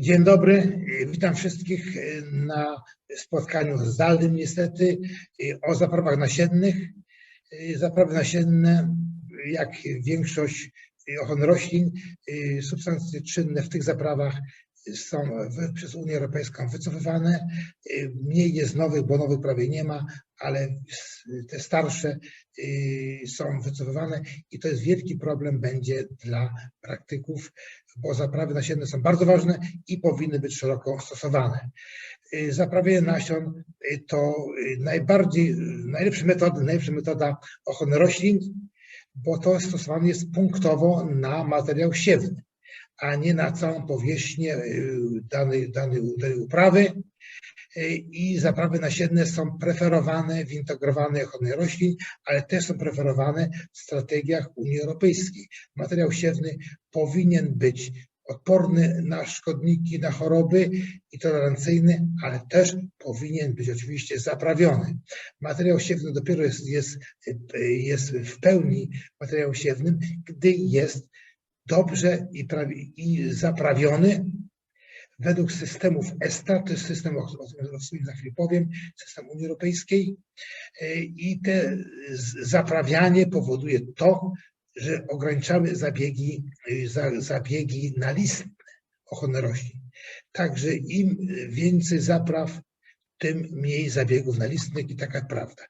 Dzień dobry, witam wszystkich na spotkaniu zdalnym niestety o zaprawach nasiennych. Zaprawy nasienne, jak większość ochrony roślin, substancje czynne w tych zaprawach są przez Unię Europejską wycofywane. Mniej jest nowych, bo nowych prawie nie ma, ale te starsze są wycofywane i to jest wielki problem będzie dla praktyków, bo zaprawy nasienne są bardzo ważne i powinny być szeroko stosowane. Zaprawienie nasion to najbardziej, najlepsza metoda, najlepsza metoda ochrony roślin, bo to stosowane jest punktowo na materiał siewny a nie na całą powierzchnię danej, danej, danej uprawy. I zaprawy nasienne są preferowane w integrowanej ochronie roślin, ale też są preferowane w strategiach Unii Europejskiej. Materiał siewny powinien być odporny na szkodniki, na choroby i tolerancyjny, ale też powinien być oczywiście zaprawiony. Materiał siewny dopiero jest, jest, jest w pełni materiałem siewnym, gdy jest dobrze i, i zaprawiony według systemów ESTA, to jest system, o którym za chwilę powiem, system Unii Europejskiej i te zaprawianie powoduje to, że ograniczamy zabiegi, zabiegi nalistne ochrony roślin. Także im więcej zapraw, tym mniej zabiegów nalistnych i taka prawda.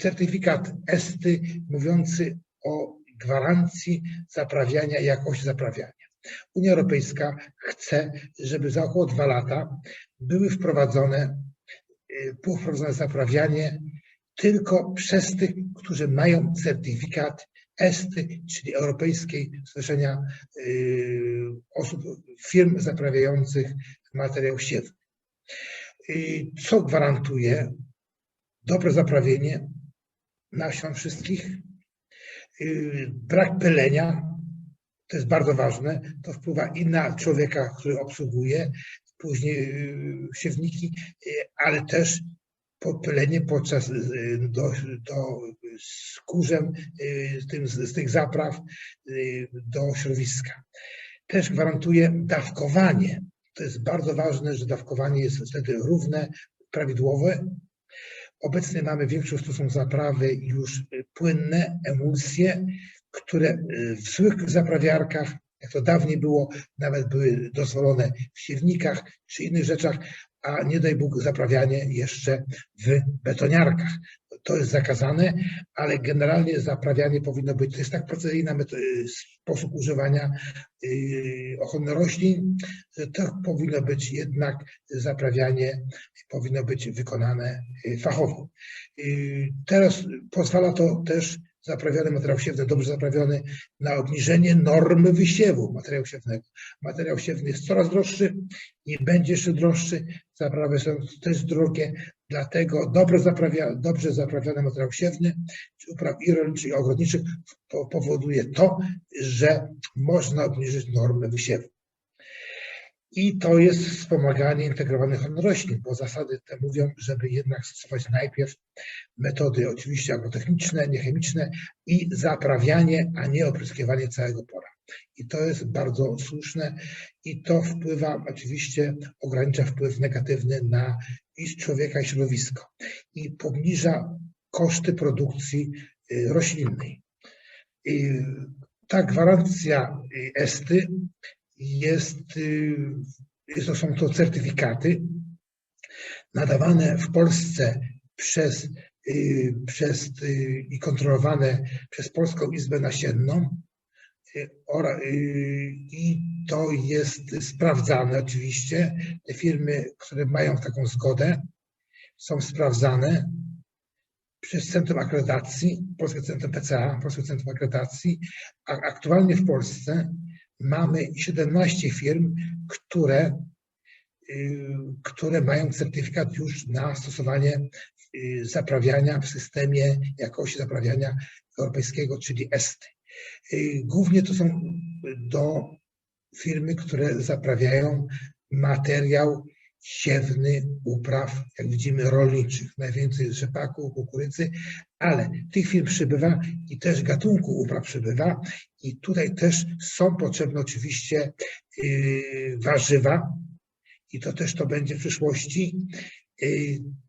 Certyfikat ESTY mówiący o gwarancji zaprawiania jakości zaprawiania. Unia Europejska chce, żeby za około dwa lata były wprowadzone, było wprowadzone zaprawianie tylko przez tych, którzy mają certyfikat ESTY, czyli Europejskiej Stowarzyszenia Osób, Firm Zaprawiających Materiał Siewny. Co gwarantuje dobre zaprawienie nasion wszystkich, brak pylenia, to jest bardzo ważne, to wpływa i na człowieka, który obsługuje, później siewniki, ale też popylenie podczas do, do skórzem z, tym, z tych zapraw do środowiska. Też gwarantuje dawkowanie. To jest bardzo ważne, że dawkowanie jest wtedy równe, prawidłowe, Obecnie mamy większą stosunku zaprawy już płynne, emulsje, które w zwykłych zaprawiarkach, jak to dawniej było, nawet były dozwolone w siewnikach czy innych rzeczach, a nie daj Bóg zaprawianie jeszcze w betoniarkach. To jest zakazane, ale generalnie zaprawianie powinno być, to jest tak precyzyjny sposób używania ochrony roślin, że to powinno być jednak zaprawianie, powinno być wykonane fachowo. Teraz pozwala to też zaprawiony materiał siewny, dobrze zaprawiony, na obniżenie normy wysiewu materiału siewnego. Materiał siewny jest coraz droższy i będzie jeszcze droższy. Zaprawy są też drogie, dlatego dobrze, zaprawia, dobrze zaprawiony materiał siewny, czy upraw i rolniczych, i ogrodniczych powoduje to, że można obniżyć normę wysiewu. I to jest wspomaganie integrowanych roślin, bo zasady te mówią, żeby jednak stosować najpierw metody oczywiście agrotechniczne, niechemiczne i zaprawianie, a nie opryskiwanie całego pola. I to jest bardzo słuszne i to wpływa oczywiście, ogranicza wpływ negatywny na i człowieka i środowisko i pomniża koszty produkcji roślinnej. I ta gwarancja ESTY jest, to są to certyfikaty nadawane w Polsce przez, przez i kontrolowane przez Polską Izbę Nasienną i to jest sprawdzane oczywiście. Te firmy, które mają taką zgodę, są sprawdzane przez Centrum Akredytacji, Polskie Centrum PCA, Polskie Centrum Akredytacji, a aktualnie w Polsce mamy 17 firm, które, które mają certyfikat już na stosowanie zaprawiania w systemie jakości zaprawiania europejskiego, czyli ESTY. Głównie to są do firmy, które zaprawiają materiał siewny upraw, jak widzimy, rolniczych. Najwięcej rzepaku, kukurydzy, Ale tych firm przybywa i też gatunków upraw przybywa i tutaj też są potrzebne oczywiście yy, warzywa i to też to będzie w przyszłości.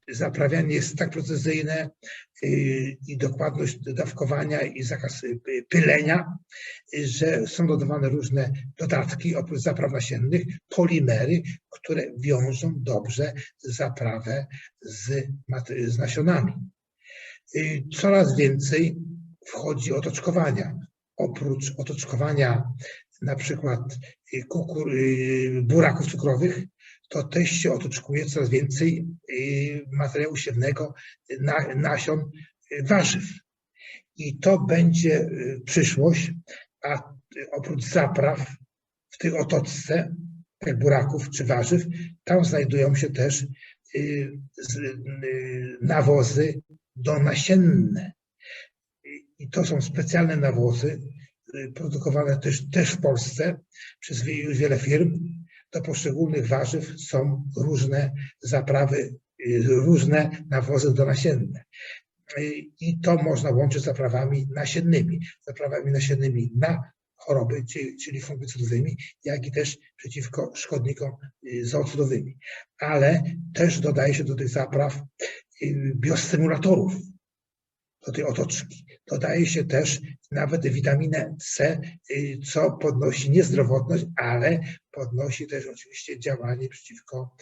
Yy, Zaprawianie jest tak precyzyjne yy, i dokładność dawkowania i zakaz y, pylenia, że są dodawane różne dodatki oprócz zapraw nasiennych, polimery, które wiążą dobrze zaprawę z, z nasionami. Coraz więcej wchodzi otoczkowania. Oprócz otoczkowania na przykład kukur, buraków cukrowych, to też się otoczkuje coraz więcej y, materiału siewnego, na, nasion y, warzyw. I to będzie y, przyszłość, a oprócz zapraw w tej otoczce, jak buraków czy warzyw, tam znajdują się też nawozy donasienne. I- to są specjalne nawozy, produkowane też, też w Polsce przez wiele firm. Do poszczególnych warzyw są różne zaprawy, y, różne nawozy donasienne. Y, I to można łączyć z zaprawami nasiennymi, zaprawami nasiennymi na choroby, czyli, czyli fungicydowymi, jak i też przeciwko szkodnikom y, zoocydowymi. Ale też dodaje się do tych zapraw biostymulatorów, do tej otoczki. Dodaje się też nawet witaminę C, y, co podnosi niezdrowotność, ale podnosi też oczywiście działanie przeciwko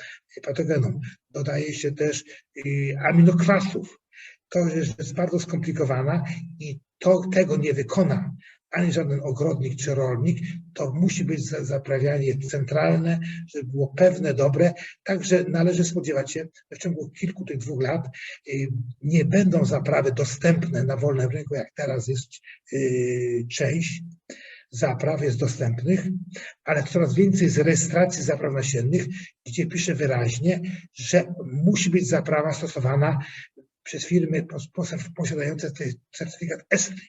patogenom. Dodaje się też y, aminokwasów. To jest bardzo skomplikowana i to, tego nie wykona ani żaden ogrodnik czy rolnik, to musi być za- zaprawianie centralne, żeby było pewne, dobre. Także należy spodziewać się, że w ciągu kilku tych dwóch lat y, nie będą zaprawy dostępne na wolnym rynku, jak teraz jest y, część zapraw jest dostępnych, ale coraz więcej z rejestracji zapraw nasiennych, gdzie pisze wyraźnie, że musi być zaprawa stosowana przez firmy pos- pos- posiadające certyfikat ESTRI.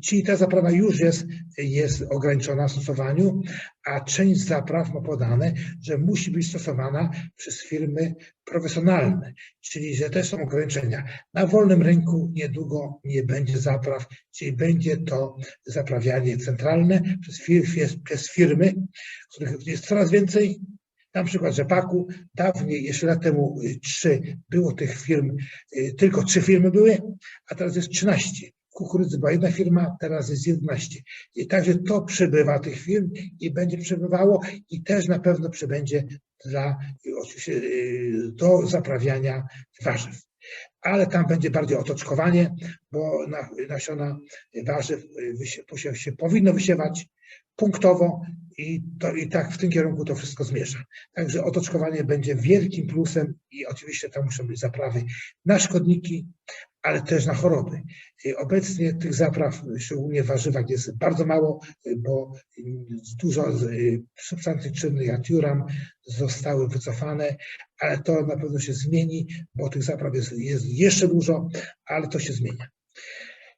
Czyli ta zaprawa już jest, jest ograniczona w stosowaniu, a część zapraw ma podane, że musi być stosowana przez firmy profesjonalne, czyli że też są ograniczenia. Na wolnym rynku niedługo nie będzie zapraw, czyli będzie to zaprawianie centralne przez, fir, przez firmy, których jest coraz więcej. Na przykład rzepaku, dawniej, jeszcze lat temu y, trzy, było tych firm, y, tylko trzy firmy były, a teraz jest 13. Kukurydzy była jedna firma, teraz jest 11. I także to przybywa tych firm i będzie przybywało i też na pewno przybędzie dla, oczywiście, y, do zaprawiania warzyw. Ale tam będzie bardziej otoczkowanie, bo na, nasiona warzyw y, się powinno wysiewać punktowo i, to, i tak w tym kierunku to wszystko zmierza. Także otoczkowanie będzie wielkim plusem i oczywiście tam muszą być zaprawy na szkodniki, ale też na choroby. Obecnie tych zapraw, szczególnie w warzywach, jest bardzo mało, bo dużo y, substancji czynnych, jak tiuram, zostały wycofane, ale to na pewno się zmieni, bo tych zapraw jest, jest jeszcze dużo, ale to się zmienia.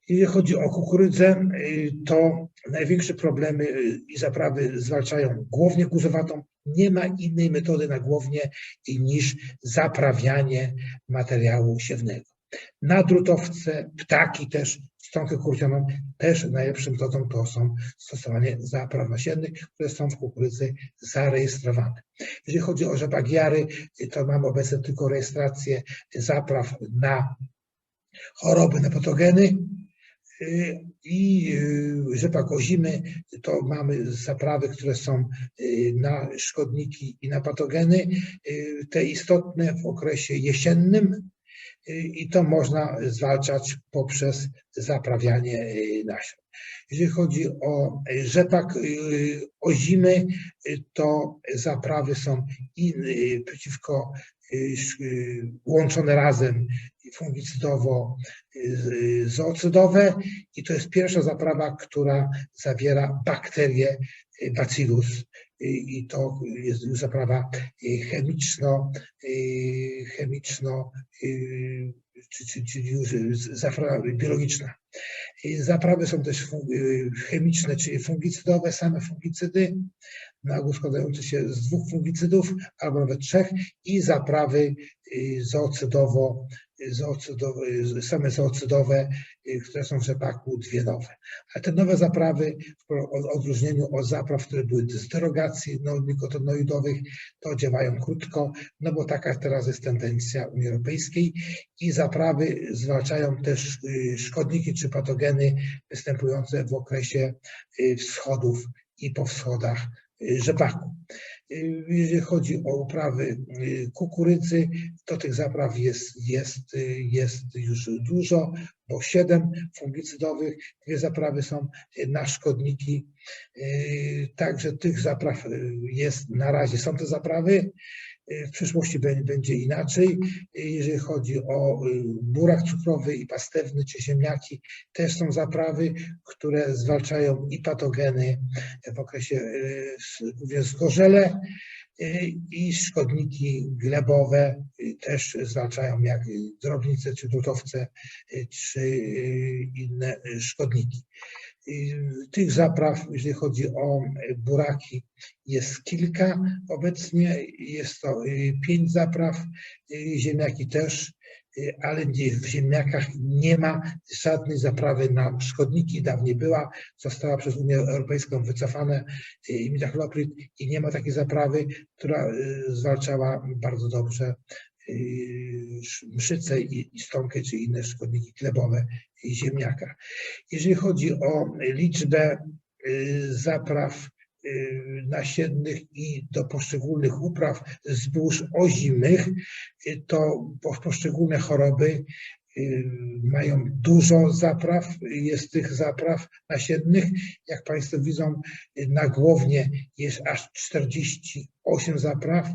Jeżeli chodzi o kukurydzę, y, to największe problemy y, i zaprawy zwalczają głownię kurzowatą. Nie ma innej metody na głownię niż zaprawianie materiału siewnego. Na drutowce, ptaki też, stonkę kurcioną, też najlepszą metodą to są stosowanie zapraw nasiennych, które są w kukurydzy zarejestrowane. Jeżeli chodzi o rzepagiary, y, to mamy obecnie tylko rejestrację zapraw na choroby, na patogeny, i y, rzepak ozimy, to mamy zaprawy, które są y, na szkodniki i na patogeny, y, te istotne w okresie jesiennym y, i to można zwalczać poprzez zaprawianie y, nasion. Jeżeli chodzi o y, rzepak y, ozimy, y, to zaprawy są i y, przeciwko y, y, łączone razem fungicydowo y, i to jest pierwsza zaprawa, która zawiera bakterię y, Bacillus y, i to jest już zaprawa chemiczno, chemiczno czy, czy, czyli już zaprawa biologiczna. Zaprawy są też chemiczne, czyli fungicydowe, same fungicydy, na ogół składające się z dwóch fungicydów albo nawet trzech i zaprawy y, zoocydowo zoocydowe, same zoocydowe, które są w rzepaku, dwie nowe. A te nowe zaprawy, w odróżnieniu od zapraw, które były z derogacji nikotinoidowych, to działają krótko, no bo taka teraz jest tendencja Unii Europejskiej i zaprawy zwalczają też szkodniki czy patogeny występujące w okresie wschodów i po wschodach rzepaku. Jeżeli chodzi o uprawy kukurydzy, to tych zapraw jest, jest, jest już dużo, bo siedem fungicydowych, dwie zaprawy są na szkodniki. Także tych zapraw jest na razie. Są te zaprawy, w przyszłości będzie inaczej. Jeżeli chodzi o burak cukrowy i pastewny czy ziemniaki, też są zaprawy, które zwalczają i patogeny w okresie zgorzele i szkodniki glebowe też zwalczają jak drobnice czy drutowce czy inne szkodniki. Tych zapraw, jeżeli chodzi o buraki, jest kilka obecnie. Jest to pięć zapraw, ziemniaki też, ale w ziemniakach nie ma żadnej zaprawy na szkodniki. Dawniej była, została przez Unię Europejską wycofana imidacloprid i nie ma takiej zaprawy, która zwalczała bardzo dobrze mszyce i stonkę, czy inne szkodniki glebowe i ziemniaka. Jeżeli chodzi o liczbę zapraw nasiennych i do poszczególnych upraw zbóż ozimych, to poszczególne choroby mają dużo zapraw, jest tych zapraw nasiennych. Jak Państwo widzą, na głownie jest aż 48 zapraw,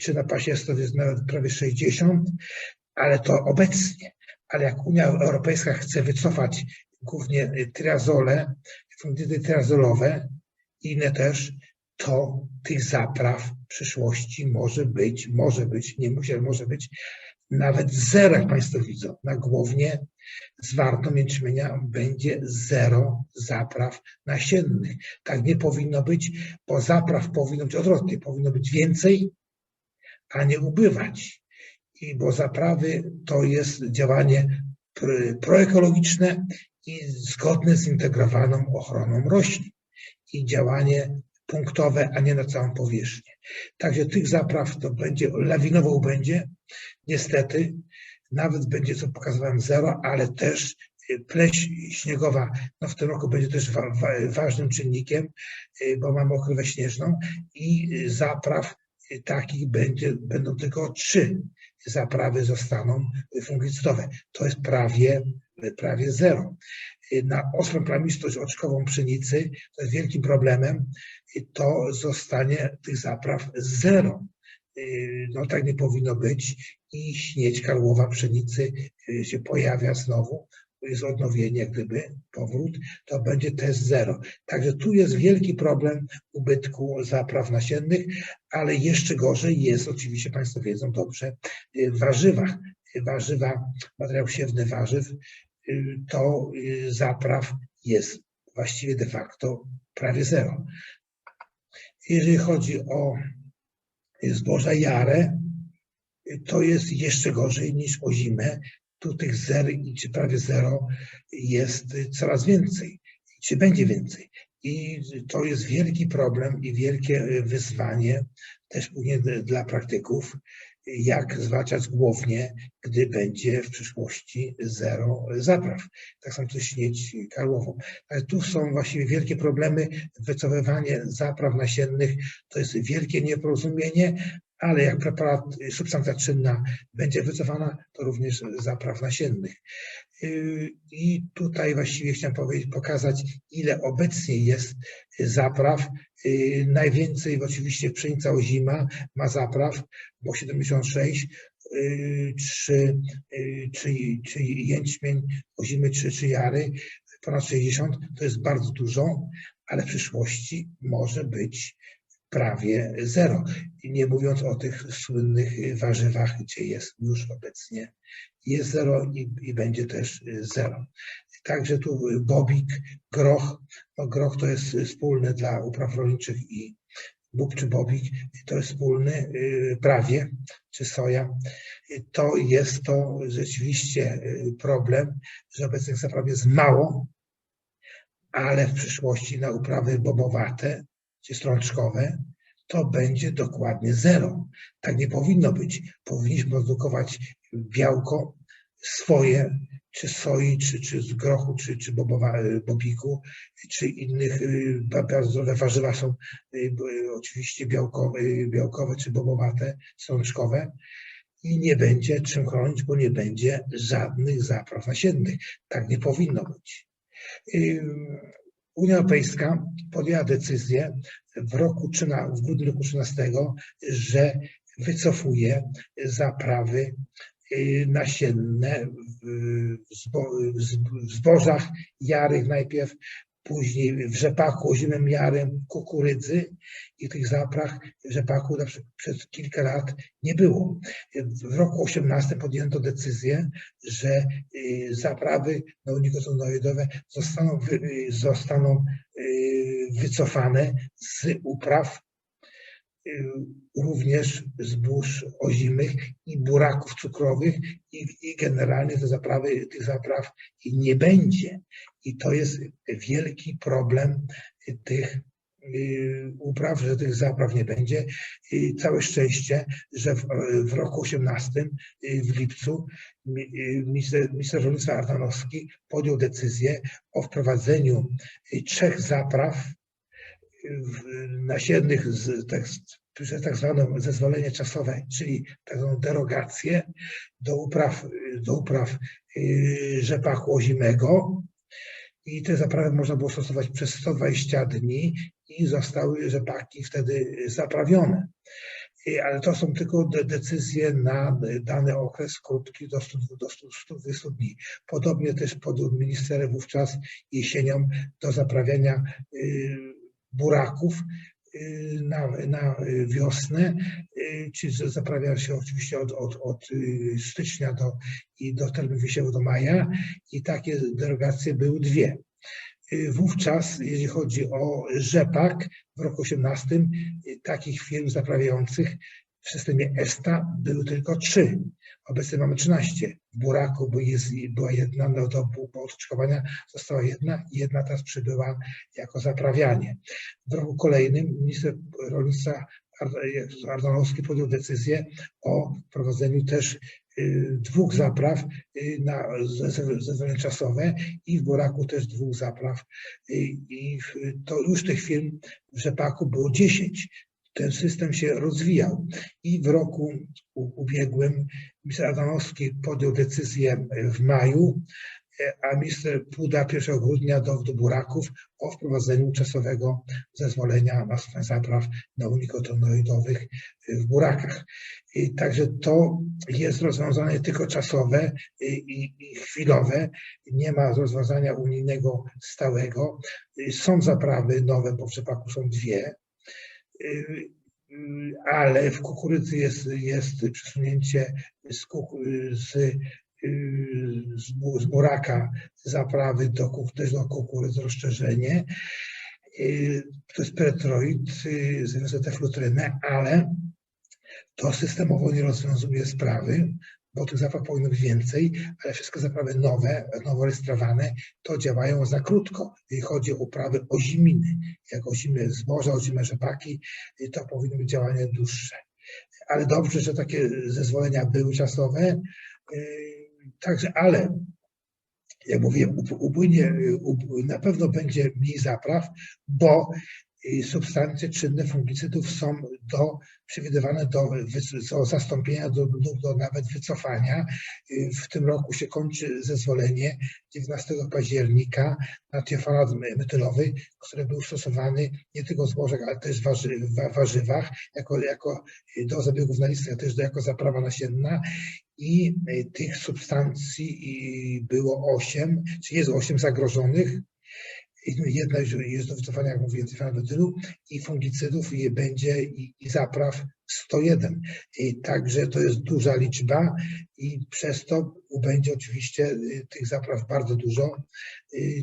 czy na pasiestów jest nawet prawie 60, ale to obecnie. Ale jak Unia Europejska chce wycofać głównie triazole, fungicydy triazolowe, inne też, to tych zapraw w przyszłości może być, może być, nie musi, ale może być nawet zero, jak Państwo widzą. Na głownie zwarto mięczmienia będzie zero zapraw nasiennych. Tak nie powinno być, bo zapraw powinno być odwrotnie, powinno być więcej, a nie ubywać. I bo zaprawy to jest działanie proekologiczne i zgodne z zintegrowaną ochroną roślin i działanie punktowe, a nie na całą powierzchnię. Także tych zapraw to będzie, lawinowo będzie, niestety, nawet będzie, co pokazywałem, zero, ale też pleś śniegowa no w tym roku będzie też wa wa ważnym czynnikiem, bo mamy okrywę śnieżną i zapraw takich będzie, będą tylko trzy zaprawy zostaną fungicydowe. To jest prawie, prawie zero. Na ostrą plamistość oczkową pszenicy, to jest wielkim problemem, to zostanie tych zapraw zero. No tak nie powinno być i śnieć karłowa pszenicy się pojawia znowu, jest odnowienie, gdyby powrót, to będzie test zero. Także tu jest wielki problem ubytku zapraw nasiennych, ale jeszcze gorzej jest, oczywiście Państwo wiedzą dobrze, w warzywach. Warzywa, materiał siewny warzyw, to zapraw jest właściwie de facto prawie zero. Jeżeli chodzi o zboża jare, to jest jeszcze gorzej niż o zimę, tu tych zer, czy prawie zero jest coraz więcej, czy będzie więcej. I to jest wielki problem i wielkie wyzwanie też później dla praktyków, jak zwalczać głównie, gdy będzie w przyszłości zero zapraw. Tak samo to śnieć karłową. Ale tu są właściwie wielkie problemy. Wycofywanie zapraw nasiennych to jest wielkie nieporozumienie, ale jak preparat, substancja czynna będzie wycofana, to również zapraw nasiennych. I tutaj właściwie chciałem pokazać, ile obecnie jest zapraw. Najwięcej oczywiście pszenica ozima ma zapraw, bo 76, czy, czy, czy jęczmień ozimy, czy, czy jary, ponad 60, to jest bardzo dużo, ale w przyszłości może być prawie zero. Nie mówiąc o tych słynnych warzywach, gdzie jest już obecnie jest zero i, i będzie też zero. Także tu bobik, groch. No groch to jest wspólny dla upraw rolniczych i bób czy bobik to jest wspólny prawie, czy soja, to jest to rzeczywiście problem, że obecnie tych zapraw jest mało, ale w przyszłości na uprawy bobowate czy strączkowe to będzie dokładnie zero. Tak nie powinno być. Powinniśmy produkować białko swoje, czy soi, czy, czy z grochu, czy, czy bobowa, bobiku, czy innych y, bardzo warzywa są y, oczywiście białkowe czy bobowate, strączkowe i nie będzie czym chronić, bo nie będzie żadnych zapraw nasiennych. Tak nie powinno być. Unia Europejska podjęła decyzję w roku w grudniu roku 13, że wycofuje zaprawy y, nasienne w zbożach jarych najpierw później w rzepaku ozimym jarem kukurydzy i tych zapraw w rzepaku przez kilka lat nie było. W roku 18 podjęto decyzję, że y, zaprawy neonikotinoidowe zostaną, zostaną y, wycofane z upraw również zbóż ozimych i buraków cukrowych i, i generalnie te zaprawy, tych zapraw nie będzie. I to jest wielki problem tych y, upraw, że tych zapraw nie będzie. I całe szczęście, że w, w roku 18, y, w lipcu, y, minister, minister rolnictwa Ardanowski podjął decyzję o wprowadzeniu trzech zapraw nasiennych z, tak, przez tak zwane zezwolenie czasowe, czyli tak zwaną derogację do upraw, do upraw rzepaku ozimego, i te zaprawy można było stosować przez 120 dni i zostały rzepaki wtedy zaprawione. Ale to są tylko decyzje na dany okres krótki do 100, do 120 dni. Podobnie też podjął minister wówczas jesienią do zaprawiania y, buraków y, na, na wiosnę, y, czy zaprawia się oczywiście od, od, od stycznia do, i do terminu wysiewu do maja i takie derogacje były dwie. Wówczas, jeżeli chodzi o rzepak, w roku 18 takich firm zaprawiających w systemie ESTA były tylko trzy. Obecnie mamy 13. W Buraku była jedna, no do odczkowania została jedna i jedna teraz przybyła jako zaprawianie. W roku kolejnym minister rolnictwa Ardanowski podjął decyzję o prowadzeniu też y, dwóch zapraw y, na zezwolenie czasowe i w Boraku też dwóch zapraw. Y, I to już tych firm w Rzepaku było 10. Ten system się rozwijał i w roku ubiegłym minister Adamowski podjął decyzję w maju, a minister Puda 1 grudnia do, do buraków o wprowadzeniu czasowego zezwolenia na stosowanie zapraw neonikotonoidowych w burakach. I także to jest rozwiązanie tylko czasowe i, i chwilowe. Nie ma rozwiązania unijnego stałego. Są zaprawy nowe, bo w rzepaku są dwie ale w kukurydzy jest, jest przesunięcie z, z z buraka zaprawy do, też do kukurydzy rozszerzenie. Y, to jest peretroid, y, związek teflutrynę, ale to systemowo nie rozwiązuje sprawy, bo tych zapraw powinno być więcej, ale wszystkie zaprawy nowe, nowo rejestrowane, to działają za krótko. Jeśli chodzi o uprawy oziminy, jak ozimy zboża, ozime rzepaki, to powinno być działanie dłuższe. Ale dobrze, że takie zezwolenia były czasowe, Także, ale jak mówiłem, upłynie, na pewno będzie mniej zapraw, bo substancje czynne fungicydów są do, przewidywane do, do zastąpienia do, do, do nawet wycofania. W tym roku się kończy zezwolenie 19 października na tiofanat metylowy, który był stosowany nie tylko w zbożach, ale też w warzywach, jako, jako do zabiegów na listę, też jako zaprawa nasienna i tych substancji było 8, czy jest 8 zagrożonych. Jedna jest do wycofania, jak mówiłem, cyfanotylu i fungicydów i będzie i, i zapraw 101. I także to jest duża liczba i przez to będzie oczywiście e, tych zapraw bardzo dużo.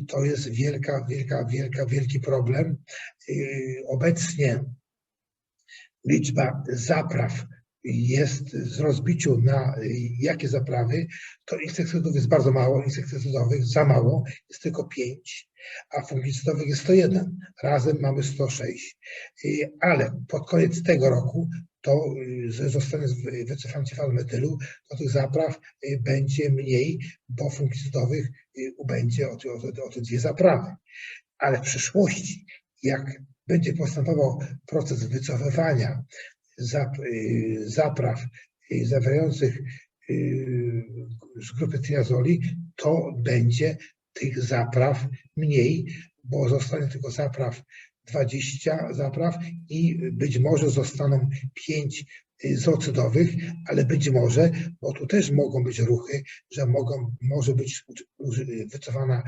To jest wielka, wielka, wielka, wielki problem. Obecnie liczba zapraw jest z rozbiciu na y, jakie zaprawy, to insekcydów jest bardzo mało, insekcydowych za mało, jest tylko 5, a fungicydowych jest 101. Razem mamy 106. Y, Ale pod koniec tego roku to y, zostanie wycofany cefalometylu, to tych zapraw będzie mniej, bo fungicydowych ubędzie o, te- o, te- o te dwie zaprawy. Ale w przyszłości, jak będzie postępował proces wycofywania zap, y, zapraw y, zawierających y, grupy triazoli, to będzie tych zapraw mniej, bo zostanie tylko zapraw 20 zapraw i być może zostaną 5 zoocydowych, ale być może, bo tu też mogą być ruchy, że mogą, może być wycofana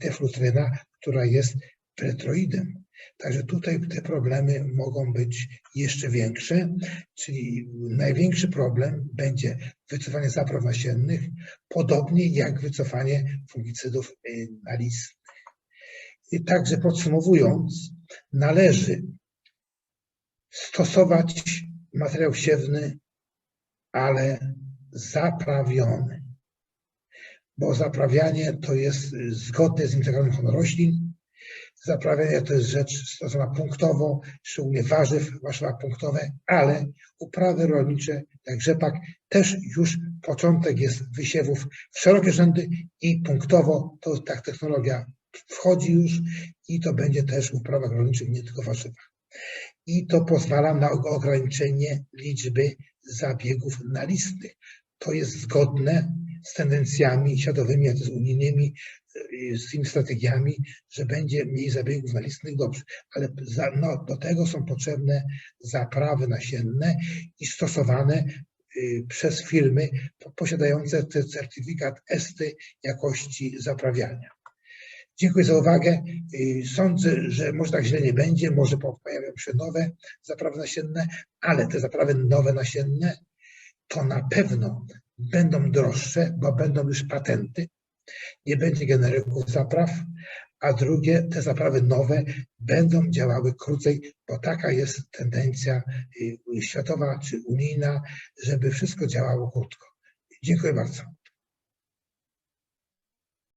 teflutryna, która jest pretroidem. Także tutaj te problemy mogą być jeszcze większe, czyli największy problem będzie wycofanie zapraw nasiennych, podobnie jak wycofanie fungicydów y, nalistnych. I także podsumowując, należy stosować materiał siewny, ale zaprawiony, bo zaprawianie to jest y, zgodne z integralnym hodowlą roślin, Zaprawianie to jest rzecz stosowana punktowo, szczególnie warzyw, warzywa punktowe, ale uprawy rolnicze, jak rzepak, też już początek jest wysiewów w szerokie rzędy i punktowo to ta technologia wchodzi już i to będzie też w uprawach rolniczych, nie tylko warzywach. I to pozwala na ograniczenie liczby zabiegów nalistnych. To jest zgodne z tendencjami światowymi, jak z unijnymi, z tymi strategiami, że będzie mniej zabiegów nalistnych, dobrze, ale za, no, do tego są potrzebne zaprawy nasienne i stosowane y, przez firmy po- posiadające ten certyfikat ESTY jakości zaprawiania. Dziękuję za uwagę. Y, Sądzę, że może tak źle nie będzie, może po- pojawią się nowe zaprawy nasienne, ale te zaprawy nowe nasienne to na pewno będą droższe, bo będą już patenty, nie będzie generyków zapraw, a drugie, te zaprawy nowe będą działały krócej, bo taka jest tendencja y, światowa czy unijna, żeby wszystko działało krótko. Dziękuję bardzo.